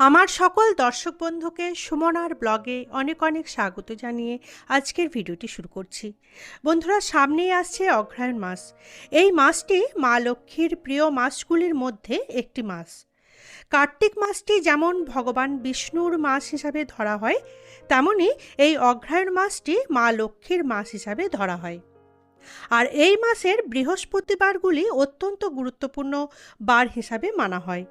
আমার সকল দর্শক বন্ধুকে সুমনার ব্লগে অনেক অনেক স্বাগত জানিয়ে আজকের ভিডিওটি শুরু করছি। বন্ধুরা, সামনেই আসছে অগ্রহায়ণ মাস। এই মাসটি মা লক্ষ্মীর প্রিয় মাসগুলির মধ্যে একটি মাস। কার্তিক মাসটি যেমন ভগবান বিষ্ণুর মাস হিসাবে ধরা হয়, তেমনি এই অগ্রহায়ণ মাসটি মা লক্ষ্মীর মাস হিসাবে ধরা হয়। আর এই মাসের বৃহস্পতিবারগুলি অত্যন্ত গুরুত্বপূর্ণ বার হিসাবে মানা হয়।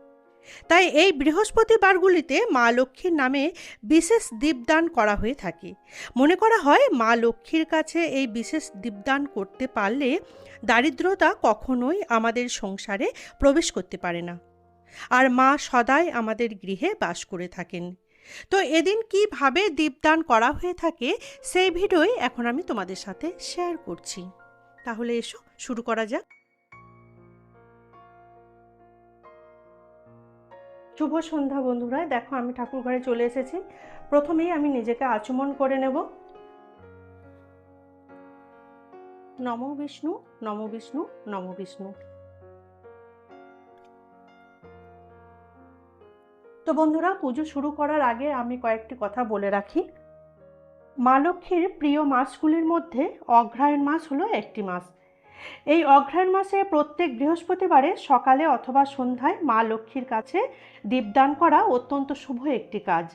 তাই এই বৃহস্পতিবারগুলিতে মা লক্ষ্মীর নামে বিশেষ দীপদান করা হয়ে থাকে। মনে করা হয় মা লক্ষ্মীর কাছে এই বিশেষ দীপদান করতে পারলে দারিদ্রতা কখনোই আমাদের সংসারে প্রবেশ করতে পারে না। আর মা সদাই আমাদের গৃহে বাস করে থাকেন। তো এদিন কীভাবে দীপদান করা হয়ে থাকে সেই ভিডিওই এখন আমি তোমাদের সাথে শেয়ার করছি। তাহলে এসো, শুরু করা যাক। শুভ সন্ধ্যা বন্ধুরা। দেখো, আমি ঠাকুর ঘরে চলে এসেছি। প্রথমেই আমি নিজেকে আচমন করে নেব। নম বিষ্ণু নম বিষ্ণু নম বিষ্ণু। তো বন্ধুরা, পুজো শুরু করার আগে আমি কয়েকটি কথা বলে রাখি। মা লক্ষ্মীর প্রিয় মাসগুলির মধ্যে অগ্রহায়ণ মাস হলো একটি মাস। এই অগ্রহায়ণ মাসে প্রত্যেক বৃহস্পতিবারে সকালে অথবা সন্ধ্যায় মা লক্ষ্মীর কাছে দীপদান করা অত্যন্ত শুভ একটি কাজ।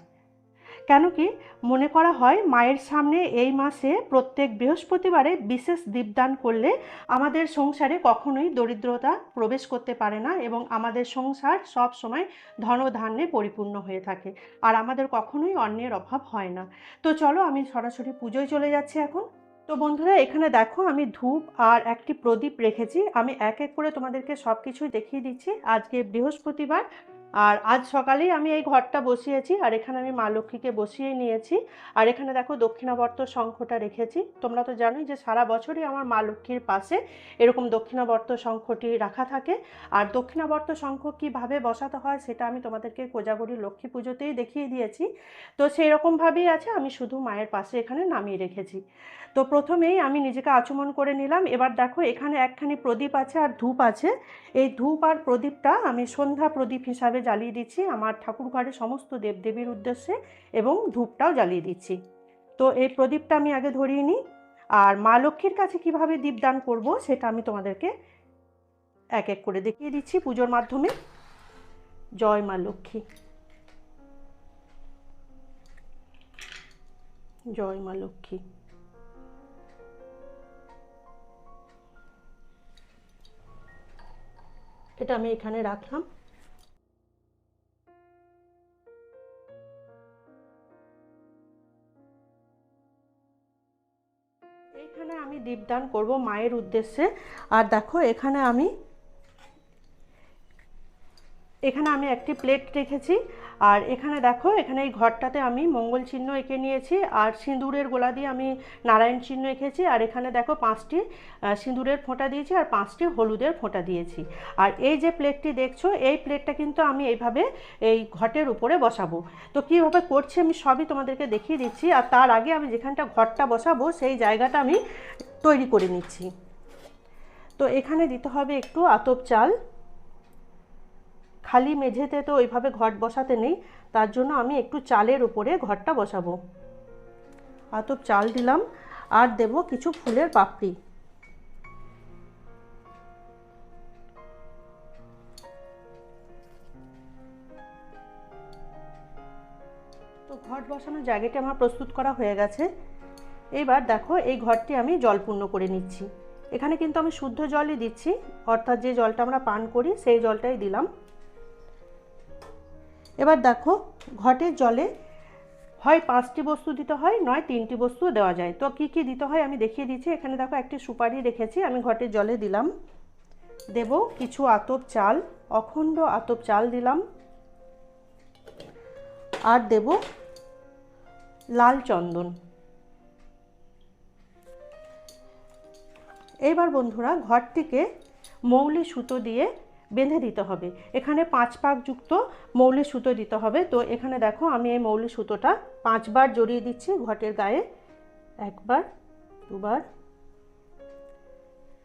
কেন কি মনে করা হয় মায়ের সামনে এই মাসে প্রত্যেক বৃহস্পতিবারে বিশেষ দীপদান করলে আমাদের সংসারে কখনোই দরিদ্রতা প্রবেশ করতে পারে না এবং আমাদের সংসার সব সময় ধনধান্যে পরিপূর্ণ হয়ে থাকে আর আমাদের কখনোই অন্যের অভাব হয় না। তো চলো আমি সরাসরি পুজোয় চলে যাচ্ছি এখন। তো বন্ধুরা, এখানে দেখো আমি ধূপ আর একটি প্রদীপ রেখেছি। আমি এক এক করে তোমাদেরকে সব কিছুই দেখিয়ে দিচ্ছি। আজকে বৃহস্পতিবার আর আজ সকালেই আমি এই ঘরটা বসিয়েছি, আর এখানে আমি মা লক্ষ্মীকে বসিয়ে নিয়েছি। আর এখানে দেখো দক্ষিণাবর্ত শঙ্খটা রেখেছি। তোমরা তো জানোই যে সারা বছরই আমার মা লক্ষ্মীর পাশে এরকম দক্ষিণাবর্ত শঙ্খটি রাখা থাকে। আর দক্ষিণাবর্ত শঙ্খ কীভাবে বসাতে হয় সেটা আমি তোমাদেরকে কোজাগরি লক্ষ্মী পুজোতেই দেখিয়ে দিয়েছি। তো সেই রকমভাবেই আছে, আমি শুধু মায়ের পাশে এখানে নামিয়ে রেখেছি। তো প্রথমেই আমি নিজেকে আচমন করে নিলাম। এবার দেখো এখানে একখানি প্রদীপ আছে আর ধূপ আছে। এই ধূপ আর প্রদীপটা আমি সন্ধ্যা প্রদীপ হিসাবে জ্বালিয়ে দিচ্ছি। আমার ঠাকুর ঘরে সমস্ত দেবদেবীর উদ্দেশ্যে এবং ধূপটাও জ্বালিয়ে দিচ্ছি। তো এই প্রদীপটা আমি আগে ধরিয়ে নিই। আর মা লক্ষ্মীর কাছে কীভাবে দীপদান করব সেটা আমি তোমাদেরকে এক এক করে দেখিয়ে দিচ্ছি পুজোর মাধ্যমে। জয় মা লক্ষ্মী। জয় মা লক্ষ্মী। এটা আমি এখানে রাখলাম। দীপদান করব মায়ের উদ্দেশ্যে। আর দেখো, এখানে আমি এখানে আমি একটি প্লেট রেখেছি। আর এখানে দেখো, এখানে এই ঘরটাতে আমি মঙ্গল চিহ্ন এঁকে নিয়েছি। আর সিঁদুরের গোলা দিয়ে আমি নারায়ণ চিহ্ন এঁকেছি। আর এখানে দেখো, পাঁচটি সিঁদুরের ফোঁটা দিয়েছি আর পাঁচটি হলুদের ফোঁটা দিয়েছি। আর এই যে প্লেটটি দেখছ, এই প্লেটটা কিন্তু আমি এইভাবে এই ঘটের উপরে বসাবো। তো কীভাবে করছি আমি সবই তোমাদেরকে দেখিয়ে দিচ্ছি। আর তার আগে আমি যেখানটা ঘরটা বসাবো, সেই জায়গাটা আমি তৈরি করে নিচ্ছি। তো এখানে দিতে হবে একটু আতপ চাল। খালি মেঝেতে তো ওইভাবে ঘট বসাতে নেই, তার জন্য আমি একটু চালের উপরে ঘরটা বসাবো। আতপ চাল দিলাম, আর দেব কিছু ফুলের পাপড়ি। তো ঘট বসানোর জায়গাটি আমার প্রস্তুত করা হয়ে গেছে। এইবার দেখো এই ঘরটি আমি জলপূর্ণ করে নিচ্ছি। এখানে কিন্তু আমি শুদ্ধ জলই দিচ্ছি, অর্থাৎ যে জলটা আমরা পান করি সেই জলটাই দিলাম। এবার দেখো ঘটের জলে হয় পাঁচটি বস্তু দিতে হয়, নয় তিনটি বস্তু দেওয়া যায়। তো কি কি দিতে হয় আমি দেখিয়ে দিচ্ছি। এখানে দেখো একটি সুপারি রেখেছি, আমি ঘটের জলে দিলাম। দেব কিছু আতপ চাল, অখণ্ড আতপ চাল দিলাম। আর দেব লাল চন্দন। এইবার বন্ধুরা ঘরটিকে মৌলি সুতো দিয়ে বেঁধে দিতে হবে। এখানে পাঁচ পাক যুক্ত মৌলি সুতো দিতে হবে। তো এখানে দেখো আমি এই মৌলি সুতোটা পাঁচবার জড়িয়ে দিচ্ছি ঘটের গায়ে। একবার, দুবার,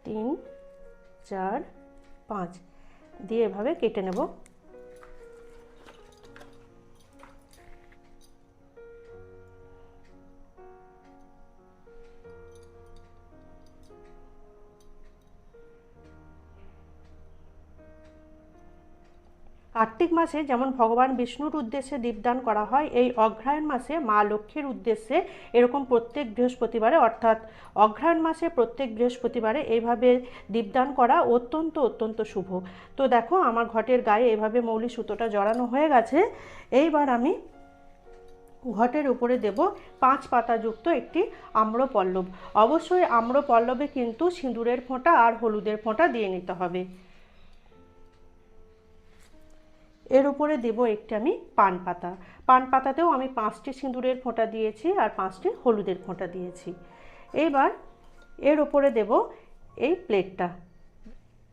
তিন, চার, পাঁচ দিয়ে এভাবে কেটে নেব। কার্তিক মাসে যেমন ভগবান বিষ্ণুর উদ্দেশ্যে দীপদান করা হয়, এই অগ্রহায়ণ মাসে মা লক্ষ্মীর উদ্দেশ্যে এরকম প্রত্যেক বৃহস্পতিবারে, অর্থাৎ অগ্রহায়ণ মাসে প্রত্যেক বৃহস্পতিবারে এইভাবে দীপদান করা অত্যন্ত অত্যন্ত শুভ। তো দেখো, আমার ঘটের গায়ে এভাবে মৌলি সুতোটা জড়ানো হয়ে গেছে। এইবার আমি ঘটের উপরে দেব পাঁচ পাতাযুক্ত একটি আম্রপল্লব। অবশ্যই আম্রপল্লবে কিন্তু সিঁদুরের ফোঁটা আর হলুদের ফোঁটা দিয়ে নিতে হবে। এর উপরে দেব একটি আমি পান পাতা। পান পাতাতেও আমি পাঁচটি সিঁদুরের ফোঁটা দিয়েছি আর পাঁচটি হলুদের ফোঁটা দিয়েছি। এবার এর উপরে দেব এই প্লেটটা।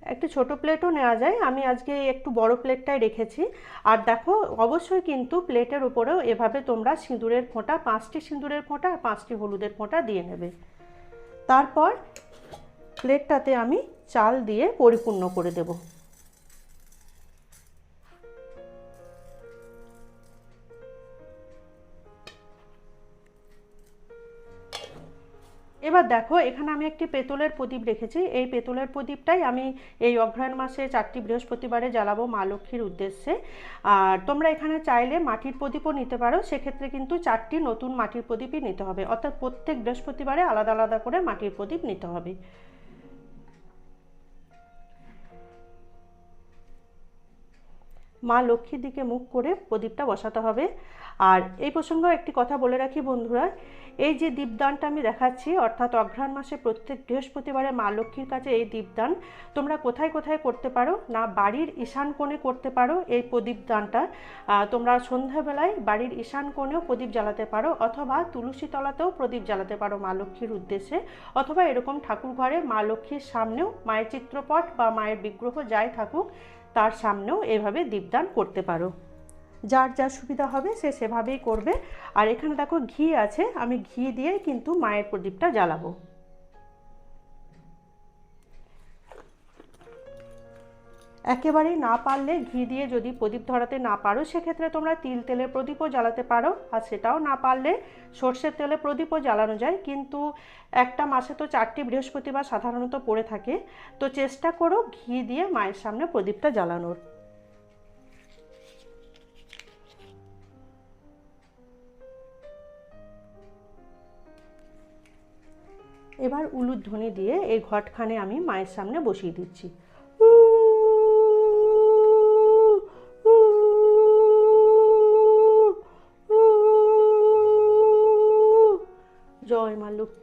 একটু ছোট প্লেটও নেওয়া যায়। আমি আজকে একটু বড় প্লেটটাই রেখেছি। আর দেখো, অবশ্যই কিন্তু প্লেটের উপরেও এভাবে তোমরা সিঁদুরের ফোঁটা, পাঁচটি সিঁদুরের ফোঁটা আর পাঁচটি হলুদের ফোঁটা দিয়ে নেবে। তারপর প্লেটটাতে আমি চাল দিয়ে পরিপূর্ণ করে দেবো। এবার দেখো, এখানে আমি একটি পেতলের প্রদীপ রেখেছি। এই পেতলের প্রদীপটাই আমি এই অঘ্রায়ণ মাসে চারটি বৃহস্পতিবারে জ্বালাবো মা লক্ষ্মীর উদ্দেশ্যে। আর তোমরা এখানে চাইলে মাটির প্রদীপও নিতে পারো, সেক্ষেত্রে কিন্তু চারটি নতুন মাটির প্রদীপই নিতে হবে। অর্থাৎ প্রত্যেক বৃহস্পতিবারে আলাদা আলাদা করে মাটির প্রদীপ নিতে হবে। মা লক্ষ্মীর দিকে মুখ করে প্রদীপটা বসাতে হবে। আর এই প্রসঙ্গে একটি কথা বলে রাখি বন্ধুরা, এই যে দীপদানটা আমি দেখাচ্ছি, অর্থাৎ অঘ্রাণ মাসে প্রত্যেক বৃহস্পতিবারে মা লক্ষ্মীর কাছে এই দীপদান, তোমরা কোথায় কোথায় করতে পারো, না বাড়ির ঈশান কোণে করতে পারো এই প্রদীপ দানটা তোমরা সন্ধ্যাবেলায় বাড়ির ঈশান কোণেও প্রদীপ জ্বালাতে পারো, অথবা তুলসী তলাতেও প্রদীপ জ্বালাতে পারো মা লক্ষ্মীর উদ্দেশ্যে, অথবা এরকম ঠাকুর ঘরে মা লক্ষ্মীর সামনেও মায়ের চিত্রপট বা মায়ের বিগ্রহ যাই থাকুক তার সামনেও এভাবে দীপদান করতে পারো। যার যা সুবিধা হবে সে সেভাবেই করবে। আর এখানে দেখো ঘি আছে, আমি ঘি দিয়ে কিন্তু মায়ের প্রদীপটা জ্বালাবো। একেবারেই না পারলে ঘি দিয়ে যদি প্রদীপ ধরাতে না পারো, সেক্ষেত্রে তোমরা তিল তেলের প্রদীপও জ্বালাতে পারো, আর সেটাও না পারলে সর্ষের তেলে প্রদীপও জ্বালানো যায়। কিন্তু একটা মাসে তো চারটি বৃহস্পতিবার সাধারণত পড়ে থাকে, তো চেষ্টা করো ঘি দিয়ে মায়ের সামনে প্রদীপটা জ্বালানোর। এবার উলুধ্বনি দিয়ে এই ঘটখানে আমি মায়ের সামনে বসিয়ে দিচ্ছি।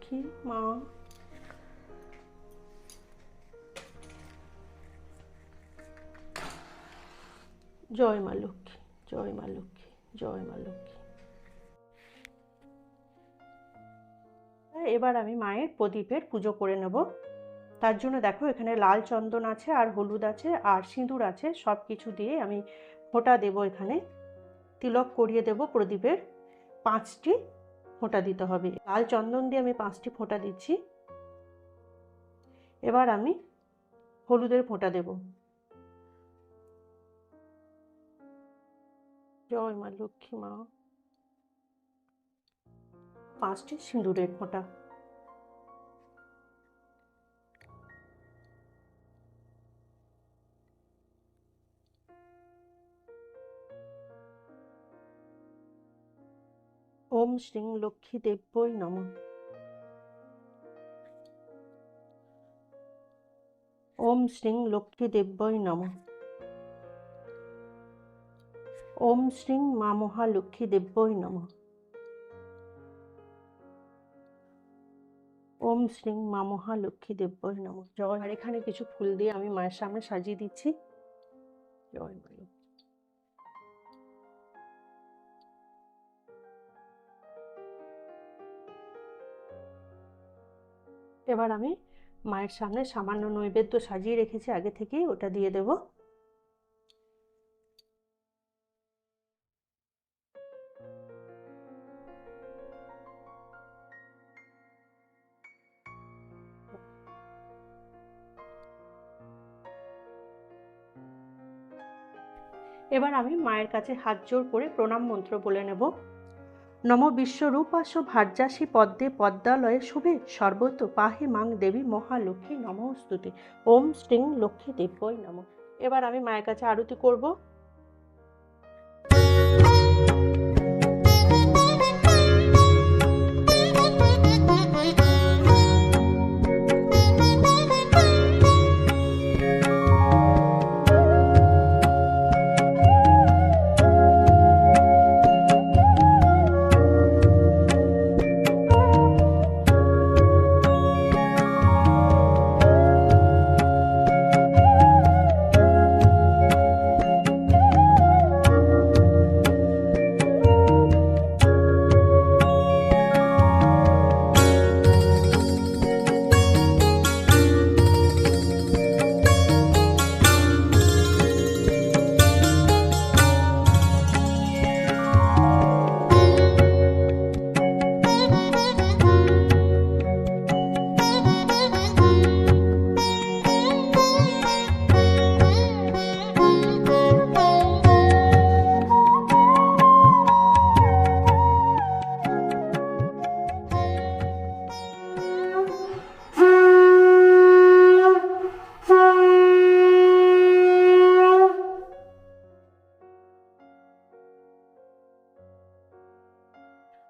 জয় মা। লক্ষ্মী মা লক্ষ্মী, জয় মা লক্ষ্মী, জয় লক্ষ্মী। এবার আমি মায়ের প্রদীপের পুজো করে নেব। তার জন্য দেখো, এখানে লাল চন্দন আছে, আর হলুদ আছে, আর সিঁদুর আছে। সব কিছু দিয়ে আমি ফোঁটা দেব এখানে। তিলক করিয়ে দেব প্রদীপের পাঁচটি ফোঁটা দিতে হবে। লাল চন্দন দিয়ে আমি পাঁচটি ফোঁটা দিচ্ছি। এবার আমি হলুদের ফোঁটা দেব। জয় মা, লক্ষ্মী মা। পাঁচটি সিঁদুরের ফোঁটা। শ্রীং লক্ষ্মী দেব্যই নম। ওম শ্রীং লক্ষ্মী দেব্যই নম। ওম শ্রীং মা মহালক্ষ্মী দেব্যই নম। ওম শ্রীং মা মহালক্ষ্মী দেব্যই নম। জয়। আর এখানে কিছু ফুল দিয়ে আমি মায়ের সামনে সাজিয়ে দিচ্ছি। জয় এবার আমি মায়ের সামনে সামান্য নৈবেদ্য সাজিয়ে রেখেছি, আগে থেকেই ওটা দিয়ে দেব। এবার আমি মায়ের কাছে হাত জোর করে প্রণাম মন্ত্র বলে নেব। নম বিশ্বরূপাস ভার্যাসী পদ্মে পদ্মালয়ে শুভে সর্বত পাহে মাং দেবী মহালক্ষ্মী নমস্তুতে। ওম শ্রীং লক্ষ্মী দেব্যই নম। এবার আমি মায়ের কাছে আরতি করব।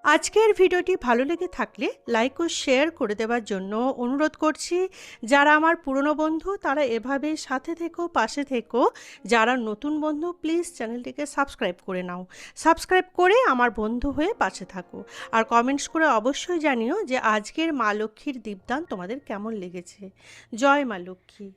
আজকের ভিডিওটি ভালো লেগে থাকলে লাইক ও শেয়ার করে দেওয়ার জন্য অনুরোধ করছি। যারা আমার পুরনো বন্ধু, তারা এভাবে সাথে থেকো, পাশে থেকো। যারা নতুন বন্ধু, প্লিজ চ্যানেলটিকে সাবস্ক্রাইব করে নাও। সাবস্ক্রাইব করে আমার বন্ধু হয়ে পাশে থাকো। আর কমেন্টস করে অবশ্যই জানিও যে আজকের মা লক্ষ্মীর দীপদান তোমাদের কেমন লেগেছে। জয় মা লক্ষ্মী।